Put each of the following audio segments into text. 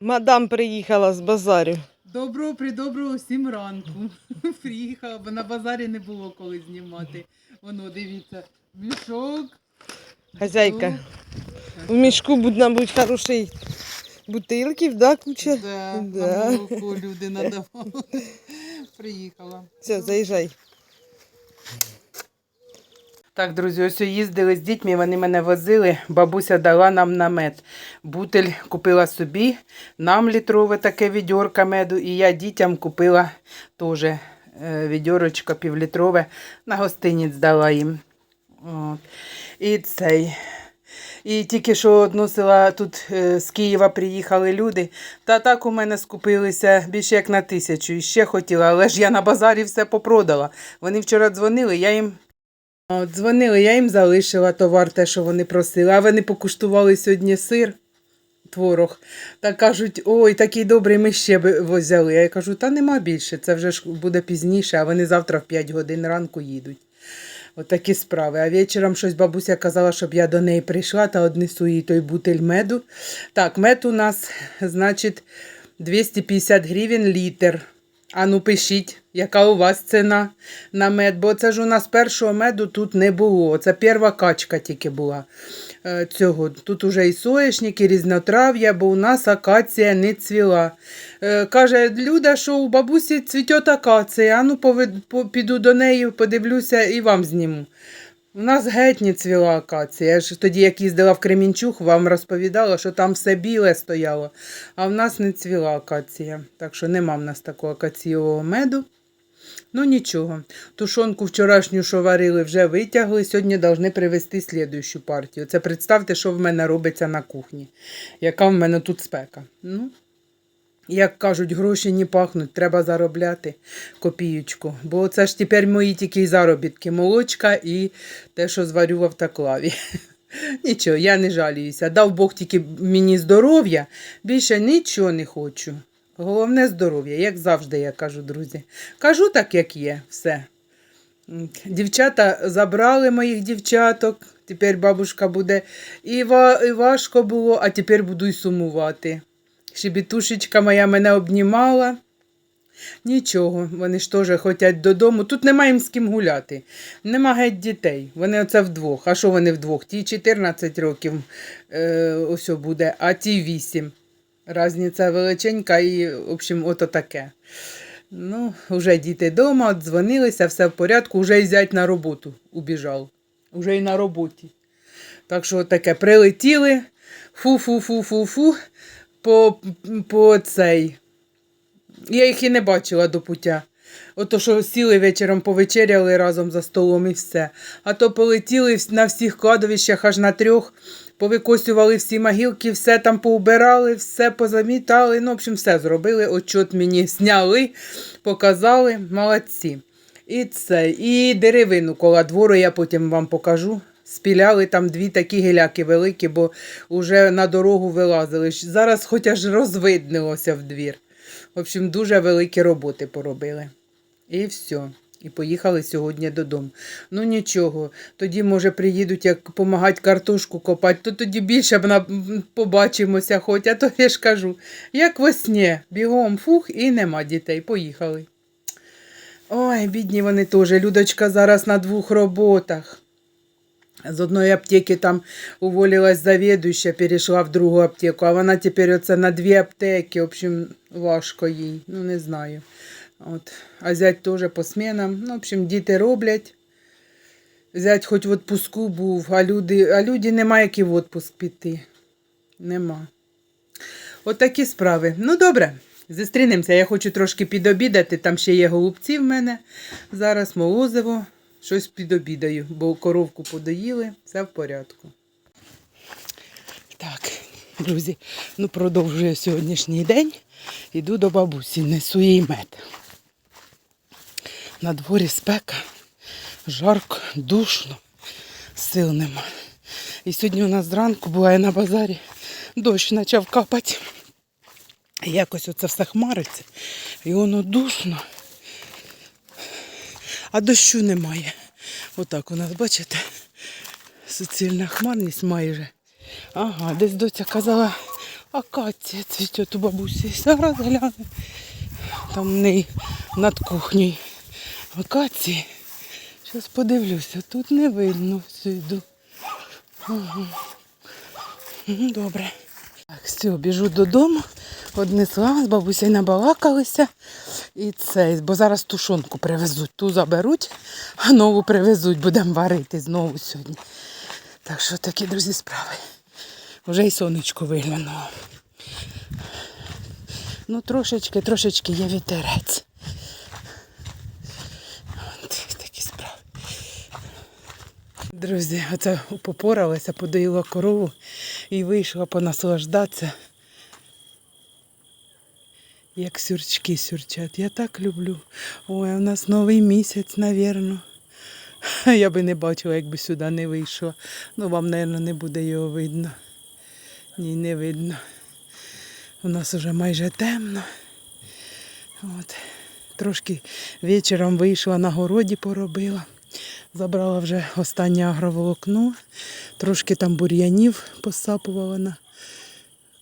Мадам приїхала з базарю. Доброго придоброго всім ранку. Приїхала, бо на базарі не було коли знімати. Воно, дивіться, мішок. Хазяйка. У мішку будуть, мабуть, хороший бутилків, да, куча? Да, Да. Молоко люди надавали. Приїхала. Все, заїжджай. Так, друзі, ось їздили з дітьми, вони мене возили. Бабуся дала нам намет. Бутель купила собі, нам літрове таке відьорка меду, і я дітям купила теж е, відьорочка півлітрове, на гостиніць дала їм. От. І цей. І тільки що односила тут е, з Києва приїхали люди. Та так у мене скупилися більше як на тисячу. І ще хотіла, але ж я на базарі все попродала. Вони вчора дзвонили, я їм дзвонили, я їм залишила товар, те, що вони просили, а вони покуштували сьогодні сир, творог, та кажуть, ой, такий добрий, ми ще б взяли. Я кажу, та нема більше, це вже ж буде пізніше, а вони завтра в 5 годин ранку їдуть. От такі справи. А вечором щось бабуся казала, щоб я до неї прийшла та однесу їй той бутель меду. Так, мед у нас, значить, 250 гривень літр. А ну пишіть, яка у вас ціна на мед, бо це ж у нас першого меду тут не було. Це перша качка тільки була е, цього. Тут уже і соєшник, і різнотрав'я, бо у нас акація не цвіла. Е, Каже Люда, що у бабусі цвіте акація. А ну повед- по- піду до неї, подивлюся і вам зніму. У нас геть не цвіла акація. Я ж тоді, як їздила в Кремінчуг, вам розповідала, що там все біле стояло, а в нас не цвіла акація. Так що нема в нас такого акацієвого меду. Ну нічого. Тушонку вчорашню, що варили, вже витягли. Сьогодні повинні привезти слідуючу партію. Це представте, що в мене робиться на кухні. Яка в мене тут спека. Ну, як кажуть, гроші не пахнуть, треба заробляти копіючку. Бо це ж тепер мої тільки заробітки. Молочка і те, що зварю в автоклаві. Нічого, я не жаліюся. Дав Бог тільки мені здоров'я, більше нічого не хочу. Головне здоров'я, як завжди, я кажу, друзі. Кажу так, як є, все. Дівчата забрали моїх дівчаток. Тепер бабушка буде і важко було, а тепер буду й сумувати. Щебітушечка моя мене обнімала. Нічого, вони ж теж хочуть додому. Тут немає їм з ким гуляти. Нема геть дітей. Вони оце вдвох. А що вони вдвох? Ті 14 років е, ось буде, а ті 8. Разниця величенька і, в общем, ото таке. Ну, вже діти вдома, дзвонилися, все в порядку, вже й зять на роботу убіжав. Уже й на роботі. Так що таке прилетіли, фу-фу-фу-фу-фу, по, по цей. Я їх і не бачила до пуття. Ото що сіли вечором, повечеряли разом за столом і все. А то полетіли на всіх кладовищах аж на трьох, повикосювали всі могилки, все там поубирали, все позамітали. Ну, в общем, все зробили. Отчот мені зняли, показали. Молодці. І це, і деревину коло двору я потім вам покажу. Спіляли там дві такі гіляки великі, бо вже на дорогу вилазили. Зараз хоч аж розвиднилося в двір. В общем, дуже великі роботи поробили. І все. І поїхали сьогодні додому. Ну нічого, тоді, може, приїдуть, як допомагати картошку копати, то тоді більше б на... побачимося хоч, а то я ж кажу, як во сні, бігом фух і нема дітей. Поїхали. Ой, бідні вони теж. Людочка зараз на двох роботах. З одної аптеки там уволилась завідуюча, перейшла в другу аптеку, а вона тепер оце на дві аптеки. В общем, важко їй. Ну, не знаю. От. А зять теж по смінам. Ну, в общем, діти роблять. Зять хоч в відпуску був, а люди, а люди нема які в відпуск піти. Нема. От такі справи. Ну, добре, зустрінемося. Я хочу трошки підобідати. Там ще є голубці в мене. Зараз молозиво. Щось підобідаю, бо коровку подоїли, все в порядку. Так, друзі, ну продовжую сьогоднішній день. Іду до бабусі, несу їй мед. На дворі спека, жарко, душно, сил нема. І сьогодні у нас зранку була я на базарі, дощ почав капати. Якось оце все хмариться, і воно душно, а дощу немає. Отак у нас, бачите, суцільна хмарність майже. Ага, десь доця казала, Акація цвітет у бабусі. Зараз гляну. Там в неї над кухнею. Акації. Зараз подивлюся. Тут не видно. Ага. Ну, Добре. Так, все, біжу додому. Однесла, з бабусею набалакалися. І цей, бо зараз тушонку привезуть. Ту заберуть, а нову привезуть, будемо варити знову сьогодні. Так що такі, друзі, справи. Вже й сонечко виглянуло. Ну, трошечки, трошечки є вітерець. Такі справи. Друзі, оце попоралася, подоїла корову і вийшла понаслаждатися. Як сюрчки сюрчать. Я так люблю. Ой, в нас новий місяць, навірно. Я би не бачила, якби сюди не вийшла. Ну, вам, мабуть, не буде його видно. Ні, не видно. У нас вже майже темно. От. Трошки вечором вийшла на городі, поробила. Забрала вже останнє агроволокно, трошки там бур'янів посапувала на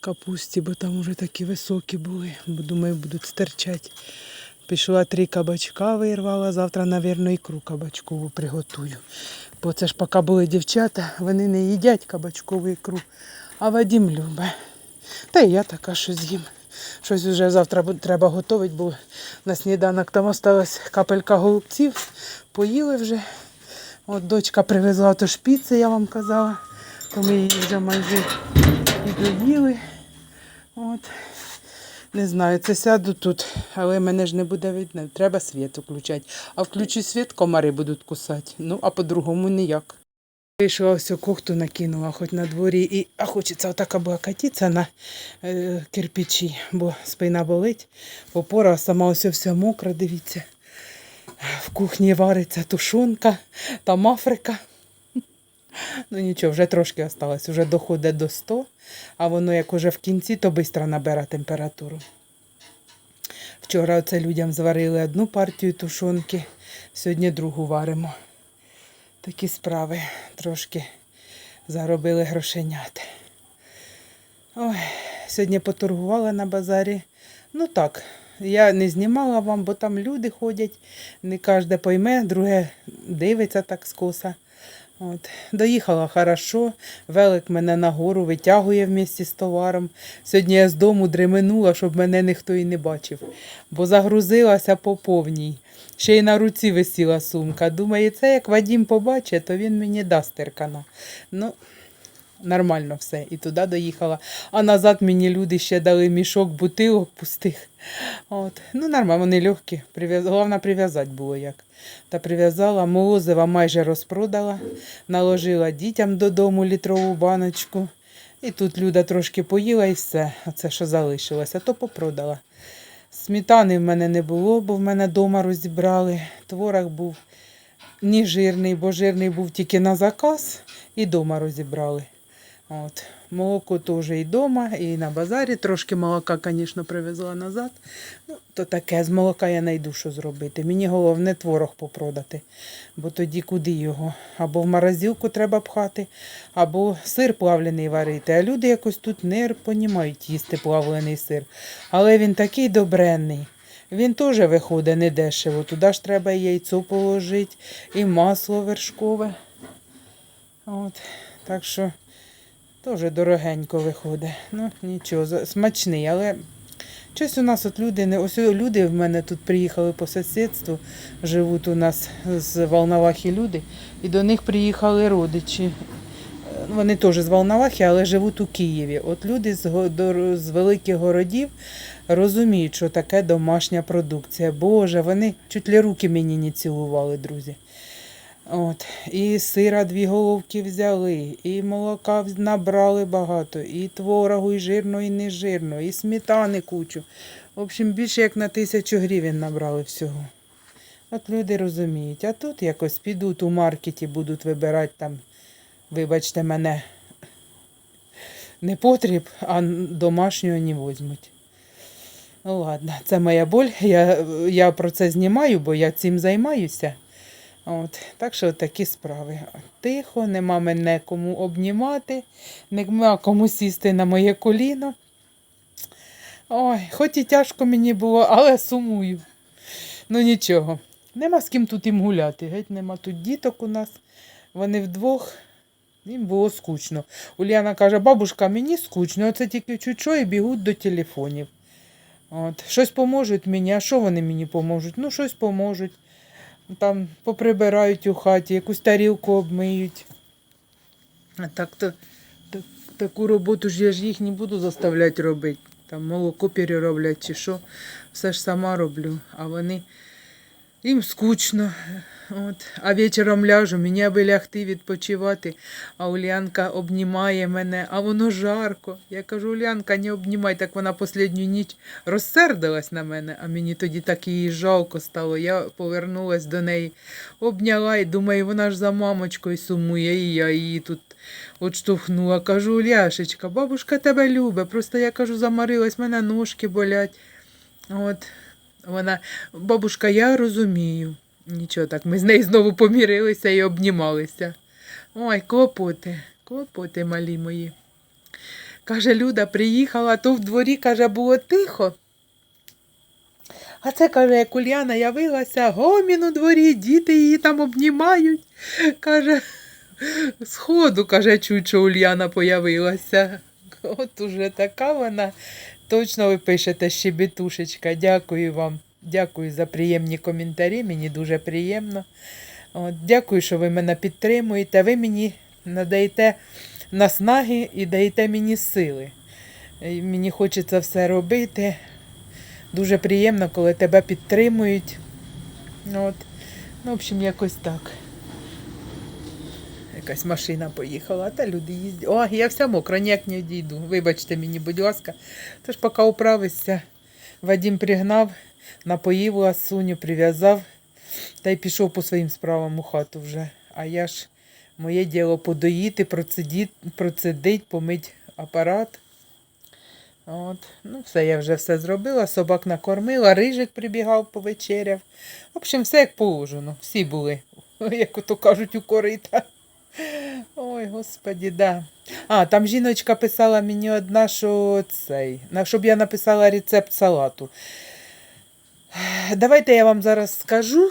капусті, бо там вже такі високі були, бо думаю, будуть стирчати. Пішла три кабачка, вирвала, завтра, мабуть, ікру кабачкову приготую. Бо це ж поки були дівчата, вони не їдять кабачкову ікру, а Вадім любить. Та і я така щось їм. Щось вже завтра треба готувати, бо на сніданок там осталась капелька голубців. Поїли вже. От дочка привезла то шпіци, я вам казала. То ми її вже майже і доїли. От. Не знаю, це сяду тут, але мене ж не буде видно. Треба світ включати. А включу світ, комари будуть кусати. Ну, а по-другому ніяк. Вийшла ось кохту накинула, хоч на дворі, і, а хочеться отака була катіться на е, кирпичі, бо спина болить. Опора сама ось вся мокра, дивіться. В кухні вариться тушонка, там Африка. Ну нічого, вже трошки осталось, вже доходить до 100, а воно як уже в кінці, то швидко набере температуру. Вчора оце людям зварили одну партію тушонки, сьогодні другу варимо. Такі справи трошки заробили грошенят. Ой, сьогодні поторгувала на базарі. Ну так, я не знімала вам, бо там люди ходять, не кожне пойме, друге дивиться так скоса. От. Доїхала хорошо, велик мене нагору витягує в місті з товаром. Сьогодні я з дому дременула, щоб мене ніхто і не бачив, бо загрузилася по повній. Ще й на руці висіла сумка. Думаю, це як Вадім побачить, то він мені дасть теркана. Ну, нормально все. І туди доїхала. А назад мені люди ще дали мішок бутилок пустих. От. Ну, нормально, вони легкі. Прив'яз... Головне прив'язати було як. Та прив'язала, молозива майже розпродала, наложила дітям додому літрову баночку. І тут Люда трошки поїла і все. Оце, що залишилося, то попродала. Сметани в мене не було, бо в мене вдома розібрали. Творог був не жирний, бо жирний був тільки на заказ і вдома розібрали. От. Молоко теж і вдома, і на базарі. Трошки молока, звісно, привезла назад. Ну, то таке, з молока я знайду, що зробити. Мені головне творог попродати, бо тоді куди його? Або в морозилку треба пхати, або сир плавлений варити. А люди якось тут не понімають їсти плавлений сир. Але він такий добренний. Він теж виходить недешево. Туди ж треба і яйцо положити, і масло вершкове. От. Так що теж дорогенько виходить. Ну, нічого, смачний, але щось у нас от люди не. Ось люди в мене тут приїхали по сусідству, живуть у нас з Волновахи люди, і до них приїхали родичі. Е, Вони теж з Волновахи, але живуть у Києві. От люди з, з великих городів розуміють, що таке домашня продукція. Боже, вони чуть ли руки мені не цілували, друзі. От. І сира дві головки взяли, і молока набрали багато, і творогу, і жирного, і нежирного, і сметани кучу. В общем, більше як на тисячу гривень набрали всього. От люди розуміють. А тут якось підуть у маркеті, будуть вибирати там, вибачте мене, не потріб, а домашнього не візьмуть. Ну ладно, це моя боль. Я, я про це знімаю, бо я цим займаюся. От, так що такі справи. Тихо, нема мене кому обнімати, нема кому сісти на моє коліно. Ой, хоч і тяжко мені було, але сумую. Ну нічого. Нема з ким тут їм гуляти. Геть нема тут діток у нас. Вони вдвох. Їм було скучно. Уляна каже, бабушка, мені скучно, оце тільки чуть-що і бігуть до телефонів. От. Щось поможуть мені, а що вони мені поможуть? Ну, щось поможуть. Там поприбирають у хаті, якусь тарілку обмиють. А так то так, таку роботу ж я ж їх не буду заставляти робити. Там молоко перероблять чи що. Все ж сама роблю. А вони їм скучно. От. А вечором ляжу, мені аби лягти відпочивати. А Улянка обнімає мене, а воно жарко. Я кажу, Улянка, не обнімай, так вона останню ніч розсердилась на мене, а мені тоді так її жалко стало. Я повернулась до неї, обняла і думаю, вона ж за мамочкою сумує, і я її тут отштовхнула. Кажу, Уляшечка, бабушка тебе любить. Просто я кажу, замарилась, мене ножки болять. От вона, бабушка, я розумію. Нічого так, ми з нею знову помірилися і обнімалися. Ой, клопоти, клопоти малі мої. Каже, Люда приїхала, то в дворі, каже, було тихо. А це, каже, як Уляна явилася, гомін у дворі, діти її там обнімають. Каже, сходу, каже, чуть, що Ульяна появилася. От уже така вона. Точно ви пишете щебетушечка. Дякую вам. Дякую за приємні коментарі. Мені дуже приємно. От, дякую, що ви мене підтримуєте. Ви мені надаєте наснаги і даєте мені сили. Мені хочеться все робити. Дуже приємно, коли тебе підтримують. От. Ну, в общем, якось так. Якась машина поїхала, та люди їздять. О, я вся мокра, ніяк не дійду. Вибачте мені, будь ласка. Тож поки управишся, Вадим пригнав, напоїв ласуню, прив'язав та й пішов по своїм справам у хату вже. А я ж моє діло подоїти, процедить, помить апарат. От. Ну, все, я вже все зробила, собак накормила, рижик прибігав, повечеряв. В общем, все як положено. Всі були, як ото кажуть, у корита. Ой, господі, да. А, там жіночка писала мені одна, що цей, щоб я написала рецепт салату. Давайте я вам зараз скажу,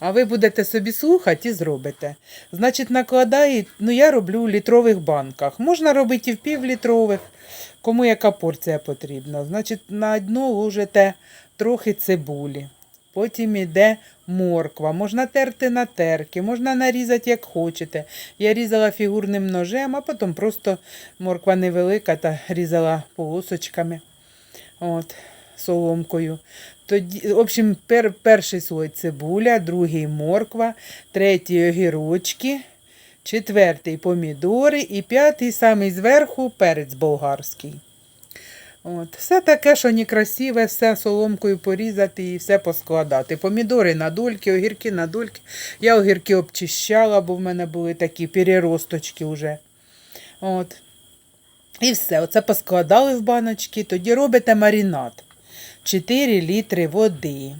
а ви будете собі слухати і зробите. Значить, накладають, ну я роблю у літрових банках. Можна робити і в півлітрових, кому яка порція потрібна. Значить, на дно ложите трохи цибулі. Потім йде морква. Можна терти на терки, можна нарізати як хочете. Я різала фігурним ножем, а потім просто морква невелика та різала полосочками. От, соломкою. Тоді, в общем, пер, перший слой цибуля, другий морква, третій огірочки, четвертий помідори і п'ятий самий зверху перець болгарський. От. Все таке, що некрасиве, все соломкою порізати і все поскладати. Помідори на дольки, огірки на дольки. Я огірки обчищала, бо в мене були такі переросточки вже. От. І все, оце поскладали в баночки, тоді робите маринад. 4 літри води.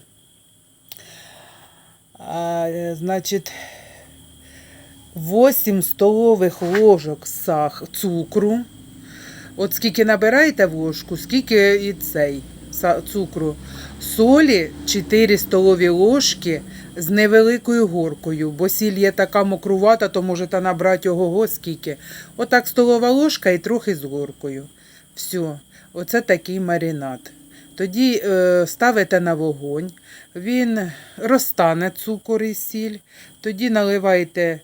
А, е, значить, 8 столових ложок сах, цукру. От скільки набираєте ложку, скільки і цей цукру. Солі 4 столові ложки з невеликою горкою, бо сіль є така мокрувата, то можете набрати ого скільки. Отак столова ложка і трохи з горкою. Все, оце такий маринад. Тоді е, ставите на вогонь, він розтане цукор і сіль, тоді наливаєте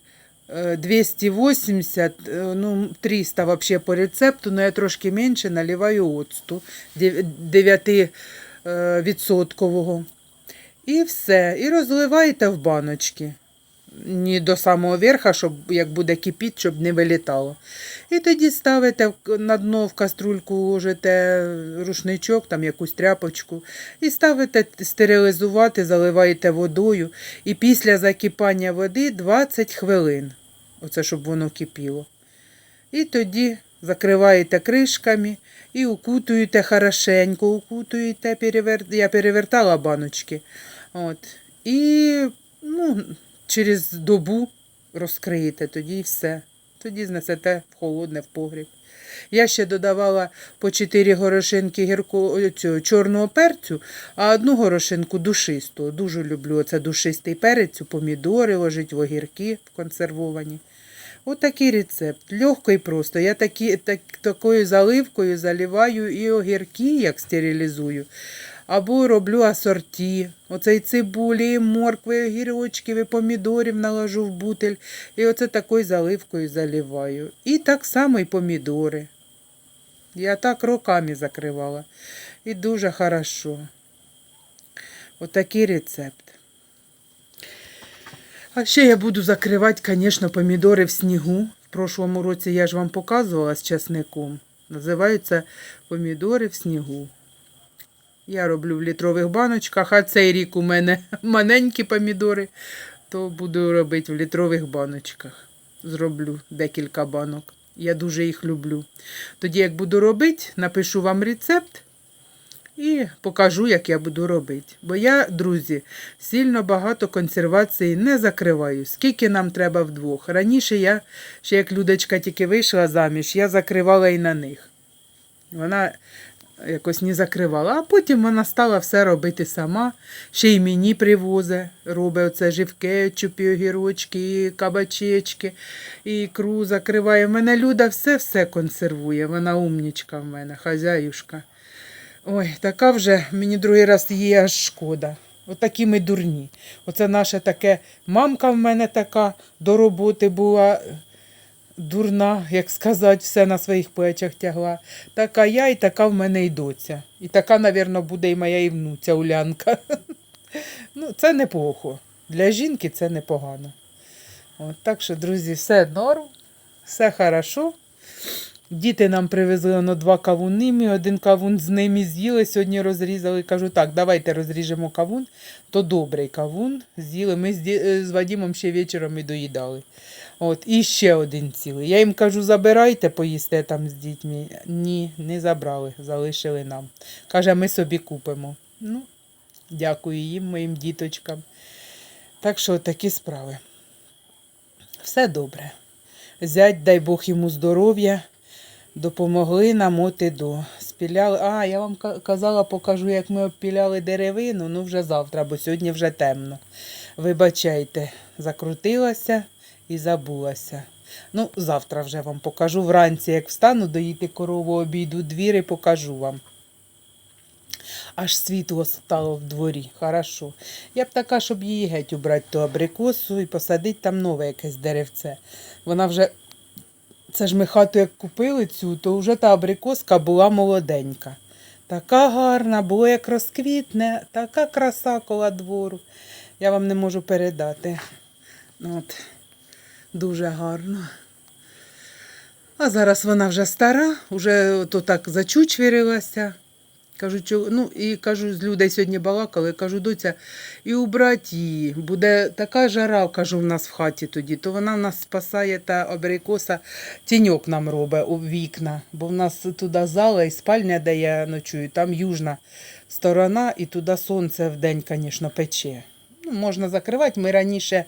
е, 280, е, ну 300 вообще по рецепту, но я трошки менше наливаю оцту 9 е, відсоткового. І все. І розливаєте в баночки. Не до самого верха, щоб як буде кипіти, щоб не вилітало. І тоді ставите на дно в каструльку, ложите рушничок, там якусь тряпочку, і ставите стерилізувати, заливаєте водою. І після закипання води 20 хвилин. Оце щоб воно кипіло. І тоді закриваєте кришками і укутуєте хорошенько, укутуєте, перевер... я перевертала баночки. От. І ну, через добу розкриєте, тоді і все. Тоді знесете в холодне в погріб. Я ще додавала по 4 горошинки гірко, цього, чорного перцю, а одну горошинку душистого. Дуже люблю оце душистий перець, у помідори ложить в огірки консервовані. Отакий рецепт. Легко і просто. Я такі, так, такою заливкою заливаю і огірки, як стерилізую. Або роблю асорті. Оце і цибулі, і моркви, і огірочків, і помідорів наложу в бутель. І оце такою заливкою заливаю. І так само і помідори. Я так роками закривала. І дуже хорошо. Отакий рецепт. А ще я буду закривати, звісно, помідори в снігу. В прошлому році я ж вам показувала з часником. Називаються помідори в снігу. Я роблю в літрових баночках, а цей рік у мене маленькі помідори, то буду робити в літрових баночках. Зроблю декілька банок. Я дуже їх люблю. Тоді, як буду робити, напишу вам рецепт і покажу, як я буду робити. Бо я, друзі, сильно багато консервації не закриваю. Скільки нам треба вдвох. Раніше я, ще як Людочка тільки вийшла заміж, я закривала і на них. Вона якось не закривала, а потім вона стала все робити сама. Ще й мені привозе, робить оце живкетчуп, і огірочки, кабачечки, і ікру закриває. В мене Люда все-все консервує. Вона умнічка в мене, хазяюшка. Ой, така вже мені другий раз її аж шкода. Отакі ми дурні. Оце наше таке мамка в мене така до роботи була дурна, як сказати, все на своїх плечах тягла. Така я і така в мене і доця. І така, мабуть, буде і моя і внуця Улянка. Ну, це неплохо. Для жінки це непогано. От, так що, друзі, все норм, все хорошо. Діти нам привезли воно два кавуни, ми один кавун з ними з'їли, сьогодні розрізали. Кажу, так, давайте розріжемо кавун, то добрий кавун з'їли. Ми е, з Вадімом ще вечором і доїдали. От, і ще один цілий. Я їм кажу, забирайте, поїсте там з дітьми. Ні, не забрали, залишили нам. Каже, ми собі купимо. Ну, дякую їм, моїм діточкам. Так що такі справи. Все добре. Зять, дай Бог йому здоров'я. Допомогли нам от. Спіляли. А, я вам казала, покажу, як ми обпіляли деревину, ну вже завтра, бо сьогодні вже темно. Вибачайте, закрутилася і забулася. Ну, завтра вже вам покажу вранці, як встану, доїти корову, обійду двір і покажу вам. Аж світло стало в дворі. Хорошо. Я б така, щоб її геть убрати ту абрикосу і посадити там нове якесь деревце. Вона вже це ж ми хату як купили цю, то вже та абрикоска була молоденька. Така гарна, було як розквітне, така краса коло двору. Я вам не можу передати. От. Дуже гарно. А зараз вона вже стара, вже то так зачучвірилася. Кажу, чо, ну і кажу, з людей сьогодні балакали, кажу, доця, і убрати її. Буде така жара, кажу, в нас в хаті тоді, то вона нас спасає та абрикоса, тіньок нам робить у вікна, бо в нас туди зала і спальня, де я ночую, там южна сторона, і туди сонце в день, звісно, пече. Ну, можна закривати. Ми раніше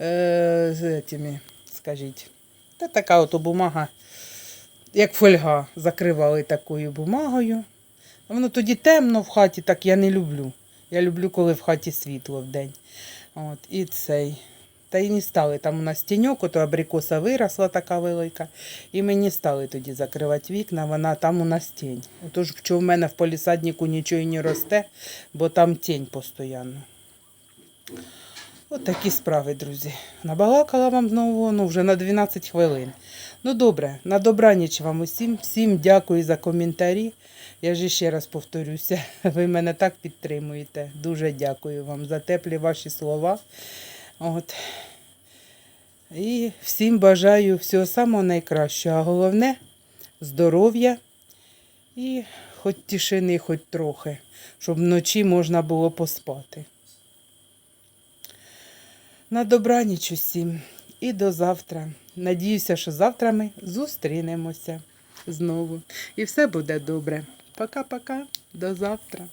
е, з цими, скажіть, та така от бумага, як фольга, закривали такою бумагою. Воно тоді темно в хаті, так я не люблю. Я люблю, коли в хаті світло вдень. От, і цей. Та й не стали. Там у нас тіньок, ото абрикоса виросла така велика. І ми не стали тоді закривати вікна, вона там у нас тінь. Отож, що в мене в полісаднику нічого і не росте, бо там тінь постійно. От такі справи, друзі. Набалакала вам знову, ну вже на 12 хвилин. Ну добре, на добраніч вам усім. Всім дякую за коментарі. Я ж ще раз повторюся, ви мене так підтримуєте. Дуже дякую вам за теплі ваші слова. От. І всім бажаю всього самого найкращого. А головне здоров'я і хоч тишини, хоч трохи, щоб вночі можна було поспати. На добраніч усім і до завтра. Надіюся, що завтра ми зустрінемося знову. І все буде добре. Пока-пока. До завтра.